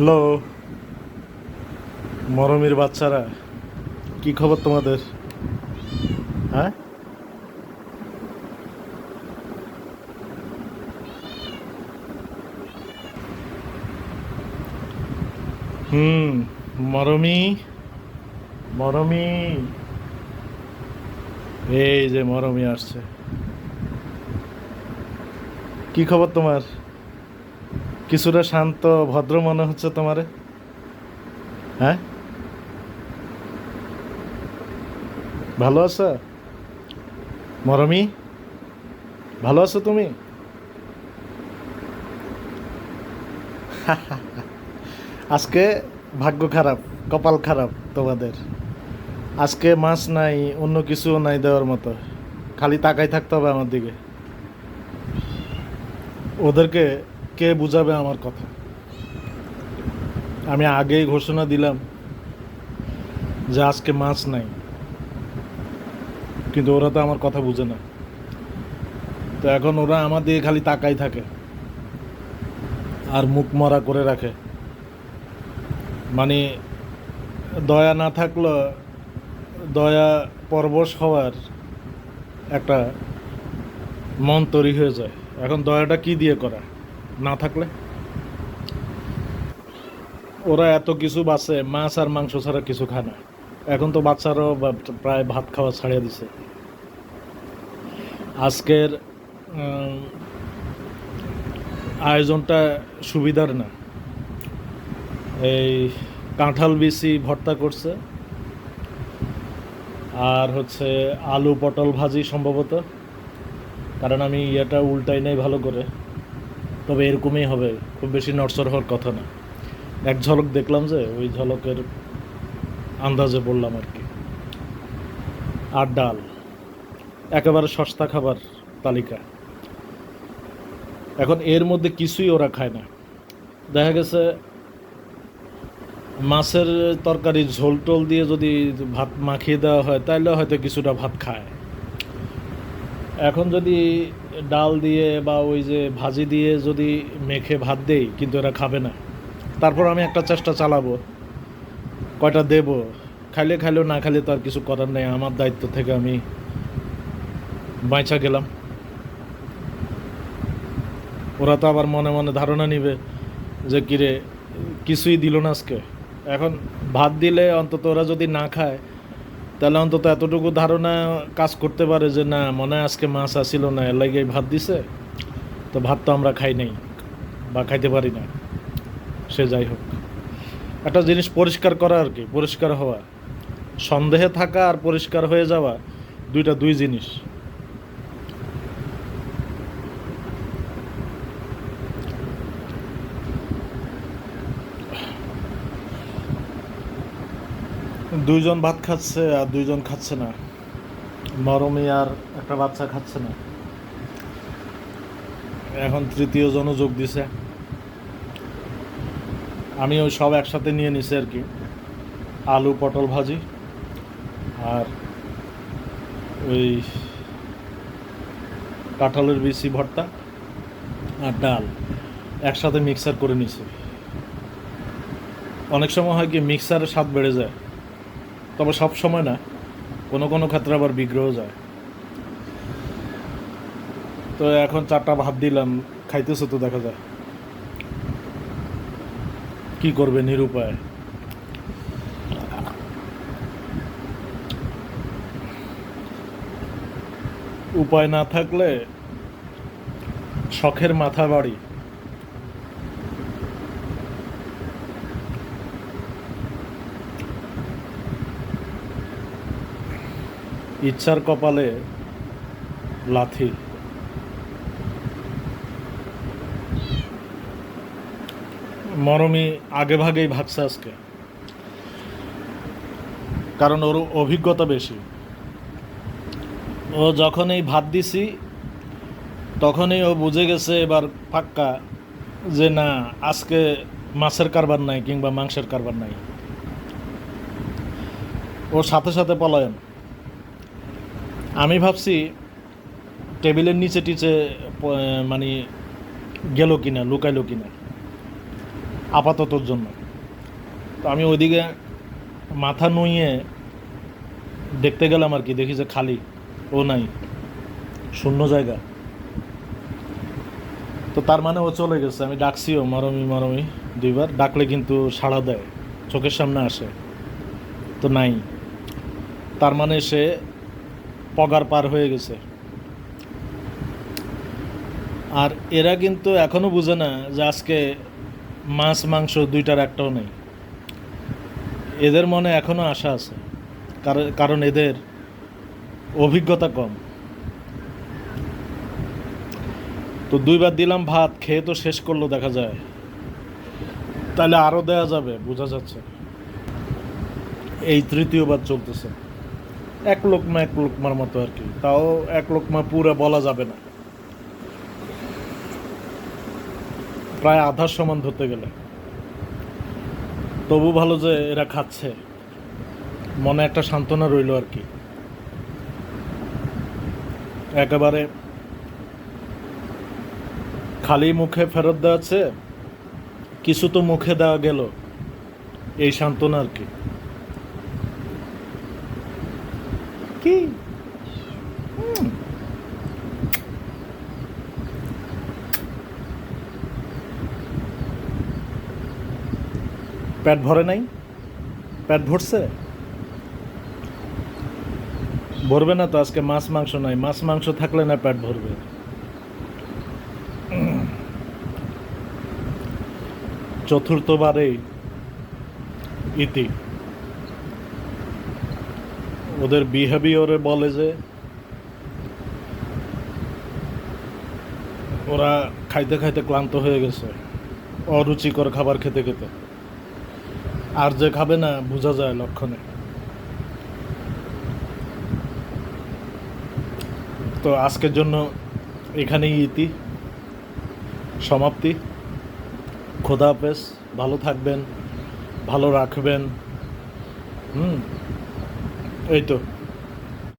Hello, মরমের বাচ্চারা, কি খবর তোমাদের? হ্যাঁ? হুম, মরমি মরমি। এই যে মরমি আসছে। কি খবর তোমার? কিছুটা শান্ত, ভদ্র মনে হচ্ছে তোমারে? হ্যাঁ? ভালো আছো? মরমি? ভালো আছো তুমি? আজকে ভাগ্য খারাপ, কপাল খারাপ তোমাদের। আজকে মাছ নাই, অন্য কিছুও নাই দেওয়ার মতো। খালি তাকাই থাকতে হবে আমার দিকে। ওদেরকে কে বুঝাবে আমার কথা? আমি আগেই ঘোষণা দিলাম যে আজকে মাছ নাই। কিন্তু ওরা তো আমার কথা বুঝে না। তো এখন ওরা আমার দিকে খালি তাকাই থাকে আর মুখ মরা করে রাখে। মানে দয়া না থাকলে দয়া পরবশ হওয়ার একটা মন তৈরি হয়ে যায়। এখন দয়াটা কি দিয়ে করা? না থাকলে? ওরা এত কিছু বাঁচে, মাছ আর মাংস ছাড়া কিছু খায় না। এখন তো বাচ্চারাও প্রায় ভাত খাওয়া ছাড়িয়ে দিছে। আজকের আয়োজনটা সুবিধার না। এই কাঁঠাল বিচি ভর্তা করছে। আর হচ্ছে আলু পটল ভাজি সম্ভবত। কারণ আমি ইয়েটা উল্টাই নাই ভালো করে। তবে এরকমই হবে, খুব বেশি নড়চড় হওয়ার কথা না। এক ঝলক দেখলাম যে, ওই ঝলকের আন্দাজে বললাম আর কি। আর ডাল, একেবারে সস্তা খাবার তালিকা। এখন এর মধ্যে কিছুই ওরা খায় না। দেখা গেছে, মাছের তরকারি ঝোল টোল দিয়ে যদি ভাত মাখিয়ে দেওয়া হয় তাহলে হয়তো কিছুটা ভাত খায়। এখন যদি ডাল দিয়ে বা ওই যে ভাজি দিয়ে যদি মেখে ভাত দেই, কিন্তু এরা খাবে না। তারপর আমি একটা চেষ্টা চালাবো, কয়টা দেব? খাইলে খাইলেও না খাইলে তো আর কিছু করার নেই, আমার দায়িত্ব থেকে আমি বাঁচা গেলাম। ওরা তো আবার মনে মনে ধারণা নিবে যে, কিরে, কিছুই দিল না আজকে। এখন ভাত দিলে অন্তত ওরা যদি না খায় তাহলে অন্তত এতটুকু ধারণা কাজ করতে পারে যে, না, মনে আজকে মাছ আসিল না, এর লাগে ভাত দিছে। তো ভাত তো আমরা খাই নাই বা খাইতে পারি না। সে যাই হোক। একটা জিনিস পরিষ্কার করা আর কি, পরিষ্কার হওয়া। সন্দেহে থাকা আর পরিষ্কার হয়ে যাওয়া, দুইটা দুই জিনিস। দুইজন ভাত খাচ্ছে আর দুইজন খাচ্ছে না। মরমি আর একটা বাচ্চা খাচ্ছে না। এখন তৃতীয় জনও যোগ দিছে। আমি ওই সব একসাথে নিয়ে নিছি আর কি। আলু, পটল ভাজি আর ওই কাঁঠালের বিচি ভর্তা আর ডাল একসাথে মিক্সার করে নিছি। অনেক সময় হয় কি মিক্সারের স্বাদ বেড়ে যায়। তবে সব সময় না, কোনো কোনো ক্ষেত্রে আবার বিগ্রহ যায়। তো এখন চারটা ভাত দিলাম, খাইতেছে তো দেখা যায় কি করবে নিরুপায়? উপায় না থাকলে শখের মাথা বাড়ি। ইচ্ছার কপালে লাথি। মরমি আগে ভাগেই ভাগছে আজকে। কারণ ওর অভিজ্ঞতা বেশি। ও যখন এই ভাত দিছি, তখনই ও বুঝে গেছে এবার পাক্কা যে না, আজকে মাছের কারবার নাই কিংবা মাংসের কারবার নাই। ওর সাথে সাথে পলায়ন। আমি ভাবছি টেবিলের নিচে টিচে মানে গেল কিনা, লুকাইলো কিনা আপাততর জন্য। তো আমি ওইদিকে মাথা নুইয়ে দেখতে গেলাম আর কি, দেখি যে খালি, ও নাই, শূন্য জায়গা। তো তার মানে ও চলে গেছে, আমি ডাকছিও, মারমি মারমি, দুইবার, ডাকলে কিন্তু সাড়া দেয়, চোখের সামনে আসে, তো নাই। তার মানে সে পগার পার হয়ে গেছে। আর এরা কিন্তু এখনও বুঝে না যে আজকে মাছ, মাংস দুইটার একটাও নেই। এদের মনে এখনও আশা আছে। কারণ এদের অভিজ্ঞতা কম। তো দুইবার দিলাম ভাত, খেয়ে তো শেষ করল দেখা যায়। তাহলে আরও দেয়া যাবে, বোঝা যাচ্ছে। এই তৃতীয়বার চলতেছে। এক লোকমা এক লোকমার মতো আর কি। তাও এক লোকমা পুরো বলা যাবে না। প্রায় আধার সমান ধরতে গেলে। তবু ভালো যে এরা খাচ্ছে। মনে একটা সান্ত্বনা রইল আর কি। একেবারে খালি মুখে ফেরত দেওয়া আছে কিছু তো মুখে দেওয়া গেল। এই সান্ত্বনা আর কি কি। পেট ভরে নাই? পেট ভরছে? ভরবে না তো আজকে মাছ, মাংস নাই। মাছ, মাংস থাকলে না পেট ভরবে। চতুর্থবারে ইতি। ওদের বিহেভিয়রে বলে যে, ওরা খাইতে খাইতে ক্লান্ত হয়ে গেছে। অরুচিকর খাবার খেতে খেতে। আর যে খাবে না, বোঝা যায় লক্ষণে। তো আজকের জন্য এখানেই ইতি। সমাপ্তি। খোদা ভালো থাকবেন, ভালো রাখবেন। হুম, এই তো।